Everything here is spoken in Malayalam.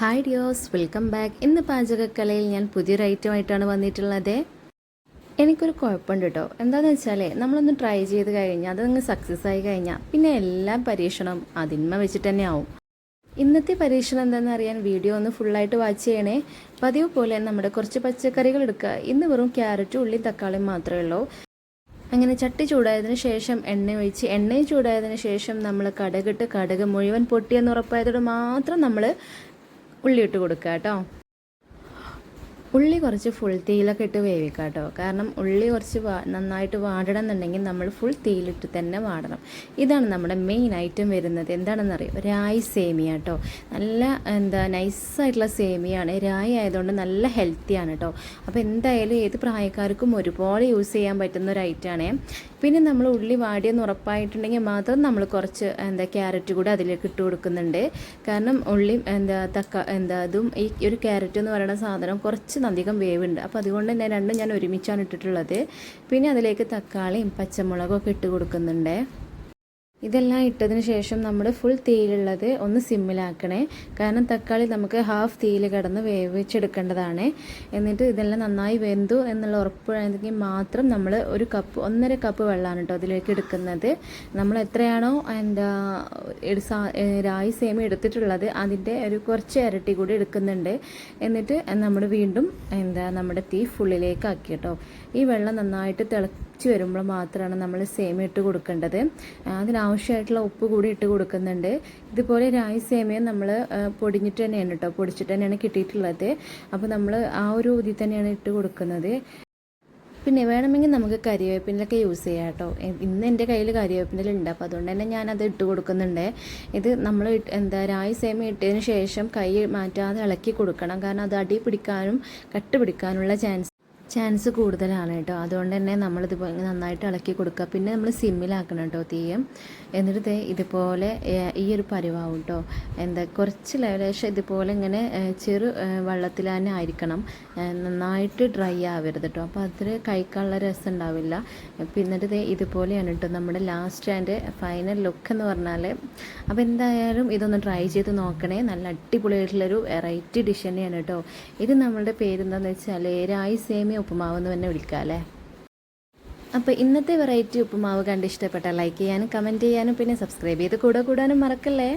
ഹായ് ഡിയോസ് വെൽക്കം ബാക്ക് ഇന്ന് പാചകക്കലയിൽ ഞാൻ പുതിയൊരു ഐറ്റമായിട്ടാണ് വന്നിട്ടുള്ളത്. എനിക്കൊരു കുഴപ്പമുണ്ട് കേട്ടോ എന്താണെന്ന് വെച്ചാൽ നമ്മളൊന്ന് ട്രൈ ചെയ്ത് കഴിഞ്ഞാൽ അതങ്ങ് സക്സസ് ആയി കഴിഞ്ഞാൽ പിന്നെ എല്ലാ പരീക്ഷണം അതിന്മ വെച്ചിട്ട് തന്നെ ആവും. ഇന്നത്തെ പരീക്ഷണം എന്താണെന്ന് അറിയാൻ വീഡിയോ ഒന്ന് ഫുള്ളായിട്ട് വാച്ച് ചെയ്യണേ. പതിവ് പോലെ നമ്മുടെ കുറച്ച് പച്ചക്കറികൾ എടുക്കുക. ഇന്ന് വെറും ക്യാരറ്റും ഉള്ളിയും തക്കാളിയും മാത്രമേ ഉള്ളൂ. അങ്ങനെ ചട്ടി ചൂടായതിനു ശേഷം എണ്ണ ഒഴിച്ച് എണ്ണയും ചൂടായതിനു ശേഷം നമ്മൾ കടകിട്ട് കടക് മുഴുവൻ പൊട്ടിയെന്ന് ഉറപ്പായതോടെ മാത്രം നമ്മൾ ഉള്ളി ഇട്ട് കൊടുക്കുക കേട്ടോ. ഉള്ളി കുറച്ച് ഫുൾ തീയിലൊക്കെ ഇട്ട് വേവിക്കുക കേട്ടോ. കാരണം ഉള്ളി കുറച്ച് നന്നായിട്ട് വാടണം എന്നുണ്ടെങ്കിൽ നമ്മൾ ഫുൾ തീയിലിട്ട് തന്നെ വാടണം. ഇതാണ് നമ്മുടെ മെയിൻ ഐറ്റം വരുന്നത്. എന്താണെന്ന് അറിയാം രായി സേമിയ കേട്ടോ. നല്ല എന്താ നൈസായിട്ടുള്ള സേമിയാണ്. രായി ആയതുകൊണ്ട് നല്ല ഹെൽത്തിയാണ് കേട്ടോ. അപ്പോൾ എന്തായാലും ഏത് പ്രായക്കാർക്കും ഒരുപോലെ യൂസ് ചെയ്യാൻ പറ്റുന്ന ഒരു ഐറ്റമാണ് പിന്നെ നമ്മൾ ഉള്ളി വാടിയെന്ന് ഉറപ്പായിട്ടുണ്ടെങ്കിൽ മാത്രം നമ്മൾ കുറച്ച് എന്താ ക്യാരറ്റ് കൂടെ അതിലേക്ക് ഇട്ട് കൊടുക്കുന്നുണ്ട്. കാരണം ഉള്ളി എന്താ തക്ക എന്താ അതും ഈ ഒരു ക്യാരറ്റ് എന്ന് പറയുന്ന സാധനം കുറച്ച് അധികം വേവുണ്ട്. അപ്പോൾ അതുകൊണ്ട് തന്നെ രണ്ടും ഞാൻ ഒരുമിച്ചാണ് ഇട്ടിട്ടുള്ളത്. പിന്നെ അതിലേക്ക് തക്കാളിയും പച്ചമുളകും ഒക്കെ ഇട്ട് കൊടുക്കുന്നുണ്ട്. ഇതെല്ലാം ഇട്ടതിന് ശേഷം നമ്മൾ ഫുൾ തീയിലുള്ളത് ഒന്ന് സിമ്മിലാക്കണേ കാരണം തക്കാളി നമുക്ക് ഹാഫ് തീയിൽ കിടന്ന് വേവിച്ചെടുക്കേണ്ടതാണ്. എന്നിട്ട് ഇതെല്ലാം നന്നായി വെന്തു എന്നുള്ള ഉറപ്പുണ്ടെങ്കിൽ മാത്രം നമ്മൾ ഒരു കപ്പ് ഒന്നര കപ്പ് വെള്ളമാണ് കേട്ടോ അതിലേക്ക് എടുക്കുന്നത്. നമ്മൾ എത്രയാണോ എന്താ രായി സേമ എടുത്തിട്ടുള്ളത് അതിന്റെ ഒരു കുറച്ച് ഇരട്ടി കൂടി എടുക്കുന്നുണ്ട്. എന്നിട്ട് നമ്മൾ വീണ്ടും എന്താ നമ്മുടെ തീ ഫുള്ളിലേക്ക് ആക്കി കേട്ടോ ഈ വെള്ളം നന്നായിട്ട് തിളച്ച് വരുമ്പോൾ മാത്രമാണ് നമ്മൾ സേമ ഇട്ട് കൊടുക്കേണ്ടത്. അതിനാവശ്യമായിട്ടുള്ള ഉപ്പ് കൂടി ഇട്ട് കൊടുക്കുന്നുണ്ട്. ഇതുപോലെ രായി സേമിയ നമ്മൾ പൊടിഞ്ഞിട്ട് തന്നെയാണ് കേട്ടോ പൊടിച്ചിട്ട് തന്നെയാണ് കിട്ടിയിട്ടുള്ളത്. അപ്പോൾ നമ്മൾ ആ ഒരു ഇതിൽ തന്നെയാണ് ഇട്ട് കൊടുക്കുന്നത്. പിന്നെ വേണമെങ്കിൽ നമുക്ക് കരിവേപ്പിനൊക്കെ യൂസ് ചെയ്യാം കേട്ടോ ഇന്ന് എന്റെ കയ്യിൽ കരിവേപ്പിനുണ്ട് അപ്പോൾ അതുകൊണ്ട് തന്നെ ഞാനത് ഇട്ട് കൊടുക്കുന്നുണ്ട്. ഇത് നമ്മൾ എന്താ രായി സേമ ഇട്ടതിന് ശേഷം കൈ മാറ്റാതെ ഇളക്കി കൊടുക്കണം. കാരണം അത് അടി പിടിക്കാനും കട്ട് പിടിക്കാനുള്ള ചാൻസ് ചാൻസ് കൂടുതലാണ് കേട്ടോ. അതുകൊണ്ട് തന്നെ നമ്മളിതുപോലെ നന്നായിട്ട് ഇളക്കി കൊടുക്കുക. പിന്നെ നമ്മൾ സിമ്മിലാക്കണം കേട്ടോ തീയം. എന്നിട്ട് ഇതുപോലെ ഈ ഒരു പരിവാവും കേട്ടോ. എന്താ കുറച്ച് ലേശം ഇതുപോലെ ഇങ്ങനെ ചെറു വെള്ളത്തിൽ തന്നെ ആയിരിക്കണം. നന്നായിട്ട് ഡ്രൈ ആവരുത് കേട്ടോ. അപ്പോൾ അതിൽ കഴിക്കാനുള്ള രസം ഉണ്ടാവില്ല. പിന്നിട്ട് ഇതുപോലെയാണ് കേട്ടോ നമ്മുടെ ലാസ്റ്റ് ആൻഡ് ഫൈനൽ ലുക്ക് എന്ന് പറഞ്ഞാൽ അപ്പോൾ എന്തായാലും ഇതൊന്ന് ട്രൈ ചെയ്ത് നോക്കണേ. നല്ല അടിപൊളിയായിട്ടുള്ളൊരു വെറൈറ്റി ഡിഷ് തന്നെയാണ് കേട്ടോ. ഇത് നമ്മളുടെ പേരെന്താണെന്ന് വെച്ചാൽ രായി സേമിയ ഉപ്പുമാവ് എന്ന് തന്നെ വിളിക്കാം അല്ലേ അപ്പോൾ ഇന്നത്തെ വെറൈറ്റി ഉപ്പുമാവ് കണ്ട് ഇഷ്ടപ്പെട്ടാൽ ലൈക്ക് ചെയ്യാനും കമന്റ് ചെയ്യാനും പിന്നെ സബ്സ്ക്രൈബ് ചെയ്ത് കൂടെ കൂടാനും മറക്കല്ലേ?